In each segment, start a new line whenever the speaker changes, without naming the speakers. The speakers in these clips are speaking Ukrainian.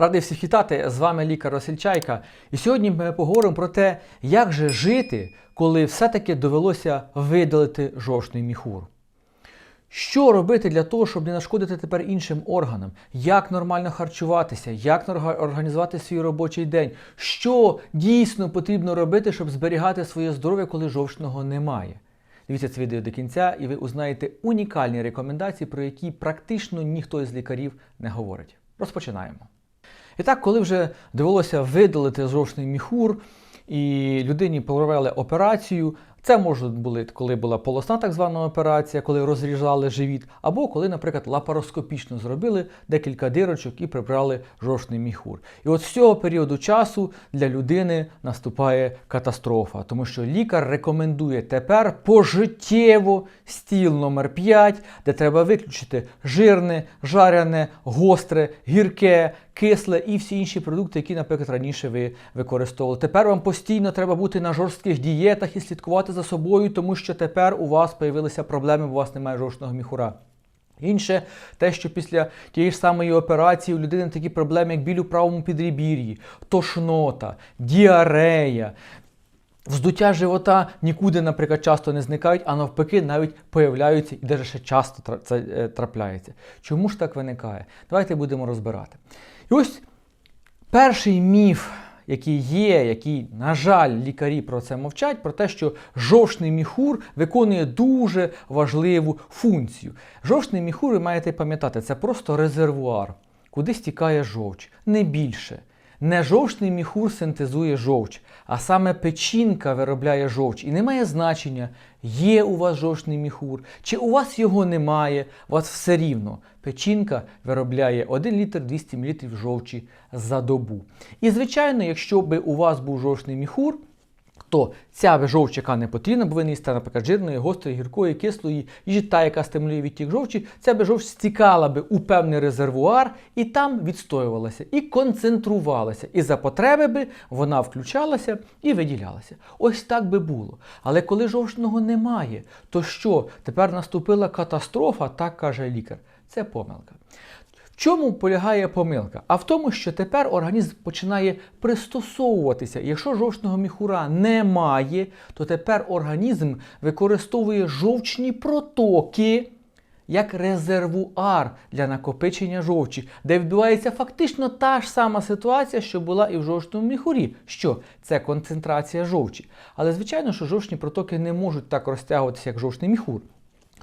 Радий всіх вітати, з вами лікар Василь Чайка. І сьогодні ми поговоримо про те, як же жити, коли все-таки довелося видалити жовчний міхур. Що робити для того, щоб не нашкодити тепер іншим органам? Як нормально харчуватися, як організувати свій робочий день? Що дійсно потрібно робити, щоб зберігати своє здоров'я, коли жовчного немає? Дивіться це відео до кінця, і ви узнаєте унікальні рекомендації, про які практично ніхто із лікарів не говорить. Розпочинаємо. І так, коли вже довелося видалити зрошний міхур, і людині провели операцію. Це може бути, коли була полосна так звана операція, коли розрізали живіт, або коли, наприклад, лапароскопічно зробили декілька дирочок і прибрали жовчний міхур. І от з цього періоду часу для людини наступає катастрофа, тому що лікар рекомендує тепер пожиттєво стіл номер 5, де треба виключити жирне, жарене, гостре, гірке, кисле і всі інші продукти, які, наприклад, раніше ви використовували. Тепер вам постійно треба бути на жорстких дієтах і слідкувати собою, тому що тепер у вас появилися проблеми, бо у вас немає жовчного міхура. Інше, те, що після тієї ж самої операції у людини такі проблеми, як біль у правому підребір'ї, тошнота, діарея, Вздуття живота нікуди, наприклад, часто не зникають, а навпаки, навіть появляються і навіть ще часто це е, трапляється. Чому ж так виникає? Давайте будемо розбирати. І ось перший міф, який є, який, на жаль, лікарі про це мовчать, про те, що жовчний міхур виконує дуже важливу функцію. Жовчний міхур, ви маєте пам'ятати, це просто резервуар, куди стікає жовч, не більше. Не жовчний міхур синтезує жовч, а саме печінка виробляє жовч. І не має значення, є у вас жовчний міхур, чи у вас його немає, у вас все рівно. Печінка виробляє 1 літр 200 мл жовчі за добу. І звичайно, якщо би у вас був жовчний міхур, то ця жовч, яка не потрібна, бо ви не їсте, наприклад, жирної, гострої, гіркої, кислої, їжі та, яка стимулює відтік жовчі, ця би жовч стікала би у певний резервуар і там відстоювалася, і концентрувалася. І за потреби би вона включалася і виділялася. Ось так би було. Але коли жовчного немає, то що? Тепер наступила катастрофа, так каже лікар. Це помилка. Чому полягає помилка? А в тому, що тепер організм починає пристосовуватися. Якщо жовчного міхура немає, то тепер організм використовує жовчні протоки як резервуар для накопичення жовчі, де відбувається фактично та ж сама ситуація, що була і в жовчному міхурі. Що це концентрація жовчі. Але звичайно, що жовчні протоки не можуть так розтягуватися, як жовчний міхур.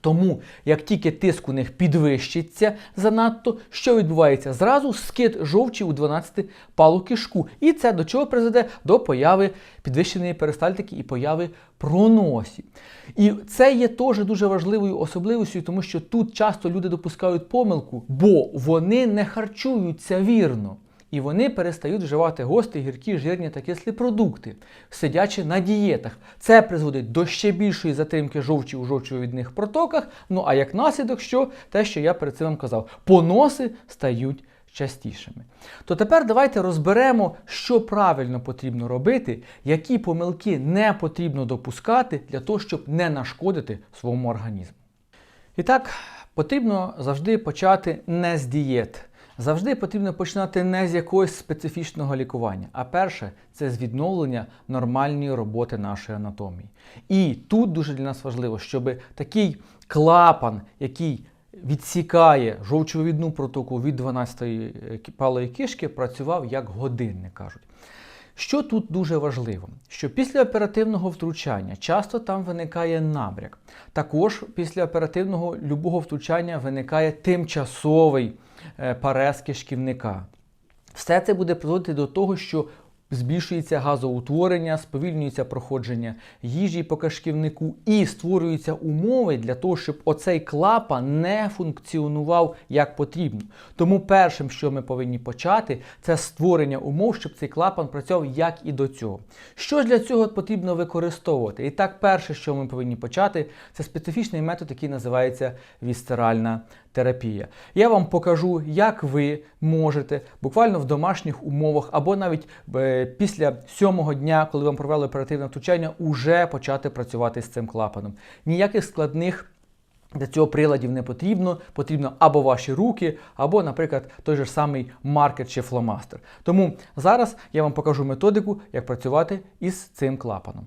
Тому, як тільки тиск у них підвищиться занадто, що відбувається? Зразу скид жовчі у 12 палу кишку. І це до чого призведе? До появи підвищеної перистальтики і появи проносів. І це є теж дуже важливою особливістю, тому що тут часто люди допускають помилку, бо вони не харчуються вірно. І вони перестають вживати гострі, гіркі, жирні та кислі продукти, сидячи на дієтах. Це призводить до ще більшої затримки жовчі у жовчовідних протоках. Ну а як наслідок, що те, що я перед цим вам казав, поноси стають частішими. То тепер давайте розберемо, що правильно потрібно робити, які помилки не потрібно допускати для того, щоб не нашкодити своєму організму. І так, потрібно завжди почати не з дієт. Завжди потрібно починати не з якогось специфічного лікування, а перше це з відновлення нормальної роботи нашої анатомії. І тут дуже для нас важливо, щоб такий клапан, який відсікає жовчовідну протоку від 12-ї палої кишки, працював як годинник, кажуть. Що тут дуже важливо, що після оперативного втручання часто там виникає набряк. Також після оперативного любого втручання виникає тимчасовий е, парез кишківника. Все це буде приводити до того, що збільшується газоутворення, сповільнюється проходження їжі по кишківнику і створюються умови для того, щоб оцей клапан не функціонував як потрібно. Тому першим, що ми повинні почати, це створення умов, щоб цей клапан працював як і до цього. Що ж для цього потрібно використовувати? І так, перше, що ми повинні почати, це специфічний метод, який називається вісцеральна терапія. Я вам покажу, як ви можете буквально в домашніх умовах або навіть е, після сьомого дня, коли вам провели оперативне втручання, уже почати працювати з цим клапаном. Ніяких складних Для цього приладів не потрібно, потрібно або ваші руки, або, наприклад, той же самий маркер чи фломастер. Тому зараз я вам покажу методику, як працювати із цим клапаном.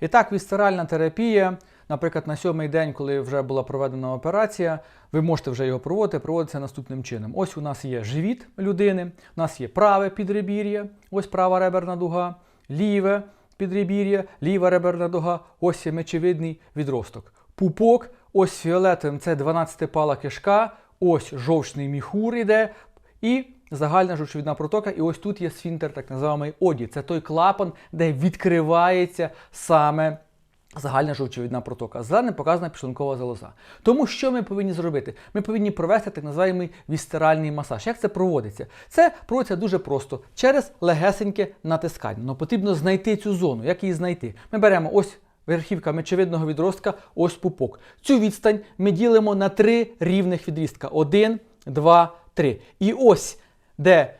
І так, вісцеральна терапія, наприклад, на сьомий день, коли вже була проведена операція, ви можете вже його проводити, проводиться наступним чином. Ось у нас є живіт людини, у нас є праве підребір'я, ось права реберна дуга, ліве підребір'я, ліва реберна дуга, ось є мечевидний відросток. Пупок, ось фіолетовим це 12-пала кишка, ось жовчний міхур іде, і загальна жовчовідна протока. І ось тут є сфінтер, так називаний оді. Це той клапан, де відкривається саме загальна жовчовідна протока. Зеленим показана підшлункова залоза. Тому що ми повинні зробити? Ми повинні провести так називаємо вістеральний масаж. Як це проводиться? Це проводиться дуже просто через легесеньке натискання. Но потрібно знайти цю зону. Як її знайти? Ми беремо ось. Верхівка мечевидного відростка, ось пупок. Цю відстань ми ділимо на три рівних відрістка: один, два, три. І ось, де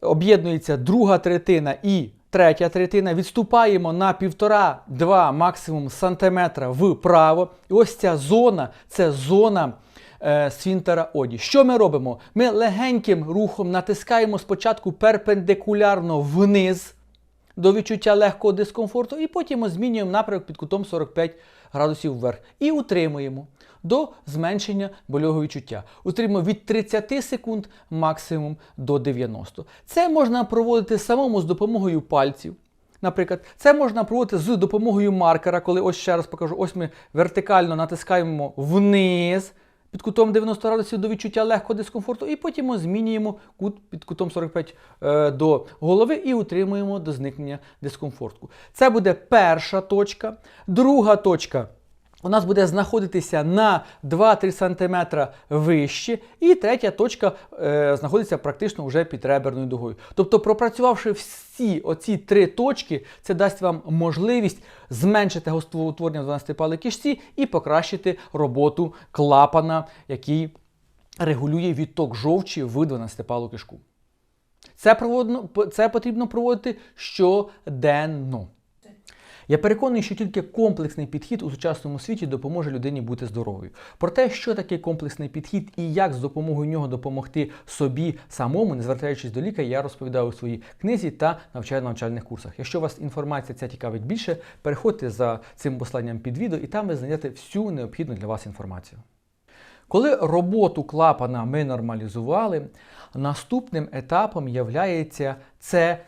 об'єднується друга третина і третя третина, відступаємо на півтора-два максимум сантиметра вправо. І ось ця зона це зона е, свінтера оді. Що ми робимо? Ми легеньким рухом натискаємо спочатку перпендикулярно вниз до відчуття легкого дискомфорту, і потім змінюємо напрямок під кутом 45 градусів вверх. І утримуємо до зменшення больового відчуття. Утримуємо від 30 секунд максимум до 90. Це можна проводити самому з допомогою пальців. Наприклад, це можна проводити з допомогою маркера, коли ось ще раз покажу, ось ми вертикально натискаємо вниз під кутом 90 градусів до відчуття легкого дискомфорту, і потім ми змінюємо кут під кутом 45 е, до голови і утримуємо до зникнення дискомфорту. Це буде перша точка. Друга точка. У нас буде знаходитися на 2-3 см вище, і третя точка е, знаходиться практично вже під реберною дугою. Тобто, пропрацювавши всі оці три точки, це дасть вам можливість зменшити гостроутворення в 12 пали кишці і покращити роботу клапана, який регулює відток жовчі в 12 палу кишку. Це, проводно, це потрібно проводити щоденно. Я переконаний, що тільки комплексний підхід у сучасному світі допоможе людині бути здоровою. Про те, що таке комплексний підхід і як з допомогою нього допомогти собі самому, не звертаючись до лікаря, я розповідаю у своїй книзі та навчаю на навчальних курсах. Якщо вас інформація ця цікавить більше, переходьте за цим посланням під відео і там ви знайдете всю необхідну для вас інформацію. Коли роботу клапана ми нормалізували, наступним етапом являється це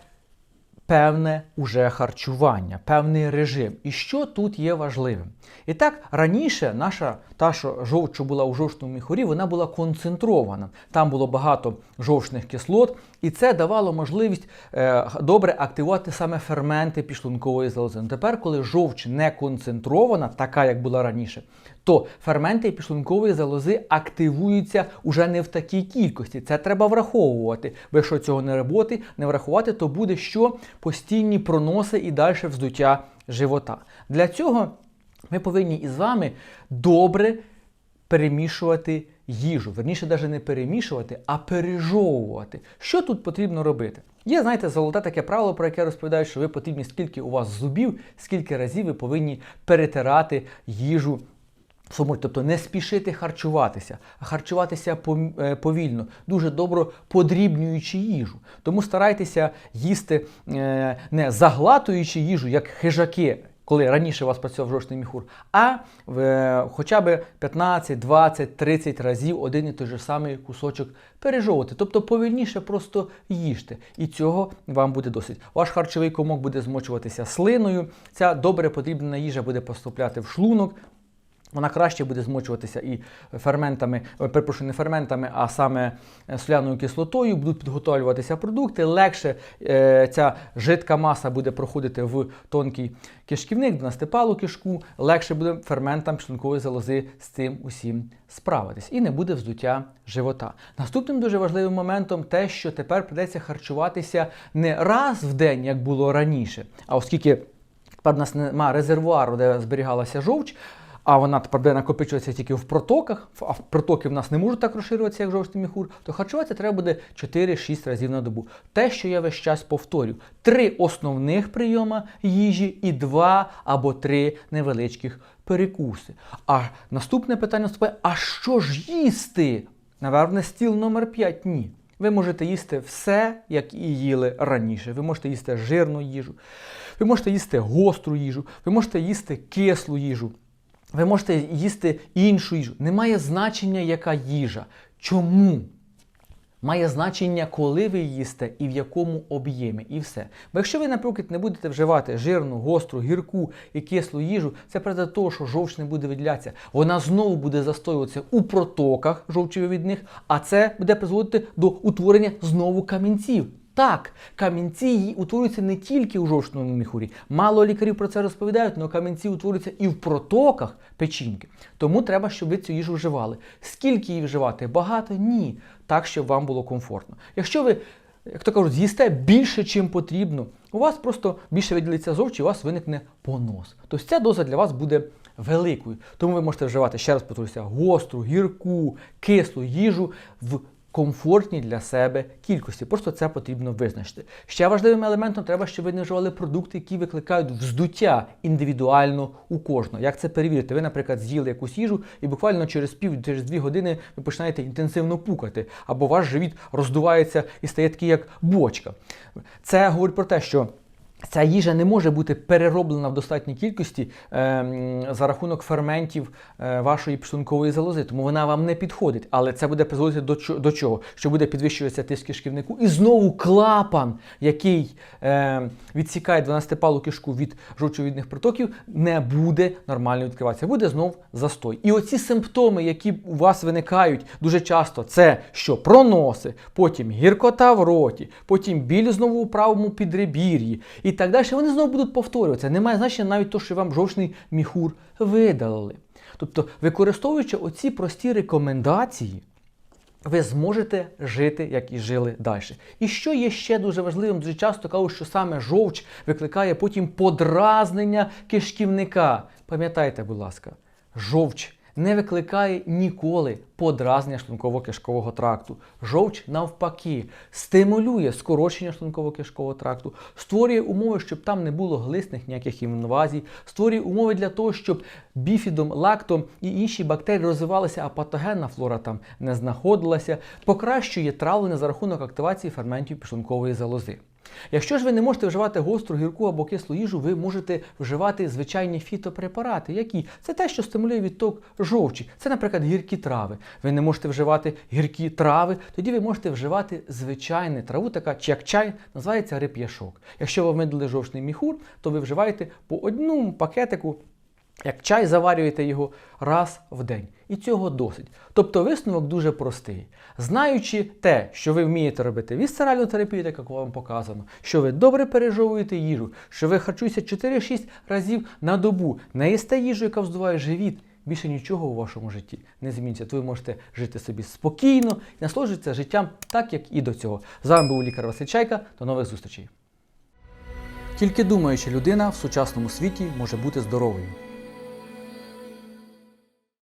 певне уже харчування, певний режим. І що тут є важливим? І так, раніше наша та, що жовч, була у жовчному міхурі, вона була концентрована. Там було багато жовчних кислот, і це давало можливість е, добре активувати саме ферменти підшлункової залози. Тепер, коли жовч не концентрована, така як була раніше, то ферменти підшлункової залози активуються уже не в такій кількості. Це треба враховувати. Бо якщо цього не роботи, не врахувати, то буде що постійні проноси і далі вздуття живота. Для цього ми повинні із вами добре перемішувати їжу. Верніше, навіть не перемішувати, а пережовувати. Що тут потрібно робити? Є, знаєте, золоте таке правило, про яке розповідаю, що ви потрібні, скільки у вас зубів, скільки разів ви повинні перетирати їжу. Тобто не спішити харчуватися, а харчуватися е, повільно, дуже добре подрібнюючи їжу. Тому старайтеся їсти е, не заглатуючи їжу, як хижаки, коли раніше у вас працював жовчний міхур, а е, хоча б 15, 20, 30 разів один і той же самий кусочок пережовувати. Тобто повільніше просто їжте. І цього вам буде досить. Ваш харчовий комок буде змочуватися слиною. Ця добре потрібна їжа буде поступляти в шлунок. Вона краще буде змочуватися і ферментами, перепрошую, не ферментами, а саме соляною кислотою, будуть підготовлюватися продукти. Легше е, ця жидка маса буде проходити в тонкий кишківник, на степалу кишку, легше буде ферментам шлункової залози з цим усім справитись. І не буде вздуття живота. Наступним дуже важливим моментом те, що тепер придеться харчуватися не раз в день, як було раніше, а оскільки тепер у нас немає резервуару, де зберігалася жовч а вона тепер буде накопичуватися тільки в протоках, а протоки в нас не можуть так розширюватися, як жовчний міхур, то харчуватися треба буде 4-6 разів на добу. Те, що я весь час повторю: три основних прийома їжі і два або три невеличких перекуси. А наступне питання наступає: а що ж їсти? Наверне, стіл номер 5 ні. Ви можете їсти все, як і їли раніше. Ви можете їсти жирну їжу, ви можете їсти гостру їжу, ви можете їсти кислу їжу, ви можете їсти іншу їжу. Немає значення, яка їжа. Чому? Має значення, коли ви їсте і в якому об'ємі, і все. Бо якщо ви, наприклад, не будете вживати жирну, гостру, гірку і кислу їжу, це призведе до того, що жовч не буде виділятися. Вона знову буде застоюватися у протоках жовчовідних, а це буде призводити до утворення знову камінців. Так, камінці утворюються не тільки у жовчному міхурі. Мало лікарів про це розповідають, але камінці утворюються і в протоках печінки. Тому треба, щоб ви цю їжу вживали. Скільки її вживати? Багато? Ні. Так, щоб вам було комфортно. Якщо ви, як то кажуть, з'їсте більше, чим потрібно, у вас просто більше виділиться зовчі, у вас виникне понос. Тобто ця доза для вас буде великою. Тому ви можете вживати, ще раз повторюся, гостру, гірку, кислу їжу в комфортній для себе кількості. Просто це потрібно визначити. Ще важливим елементом треба, щоб ви не вживали продукти, які викликають вздуття індивідуально у кожного. Як це перевірити? Ви, наприклад, з'їли якусь їжу, і буквально через пів, через дві години ви починаєте інтенсивно пукати, або ваш живіт роздувається і стає такий, як бочка. Це говорить про те, що. Ця їжа не може бути перероблена в достатній кількості е, за рахунок ферментів е, вашої пшлункової залози, тому вона вам не підходить. Але це буде призводити до, до чого? Що буде підвищуватися тиск кишківнику, і знову клапан, який е, відсікає 12-палу кишку від жовчовідних протоків, не буде нормально відкриватися. Буде знов застой. І оці симптоми, які у вас виникають дуже часто, це що проноси, потім гіркота в роті, потім біль знову у правому підребір'ї і так далі, вони знову будуть повторюватися. Немає значення навіть то, що вам жовчний міхур видалили. Тобто, використовуючи оці прості рекомендації, ви зможете жити, як і жили далі. І що є ще дуже важливим, дуже часто кажуть, що саме жовч викликає потім подразнення кишківника. Пам'ятайте, будь ласка, жовч не викликає ніколи подразнення шлунково-кишкового тракту. Жовч, навпаки, стимулює скорочення шлунково-кишкового тракту, створює умови, щоб там не було глисних ніяких інвазій, створює умови для того, щоб біфідом, лактом і інші бактерії розвивалися, а патогенна флора там не знаходилася, покращує травлення за рахунок активації ферментів підшлункової залози. Якщо ж ви не можете вживати гостру, гірку або кислу їжу, ви можете вживати звичайні фітопрепарати. Які? Це те, що стимулює відток жовчі. Це, наприклад, гіркі трави. Ви не можете вживати гіркі трави, тоді ви можете вживати звичайну траву, така як чай, називається реп'яшок. Якщо ви видали жовчний міхур, то ви вживаєте по одному пакетику. Як чай заварюєте його раз в день. І цього досить. Тобто висновок дуже простий. Знаючи те, що ви вмієте робити вісцеральну терапію, так як вам показано, що ви добре пережовуєте їжу, що ви харчуєтеся 4-6 разів на добу, не їсте їжу, яка вздуває живіт, більше нічого у вашому житті не зміниться. То ви можете жити собі спокійно і насолоджуватися життям так, як і до цього. З вами був лікар Василь Чайка. До нових зустрічей. Тільки думаюча людина в сучасному світі може бути здоровою.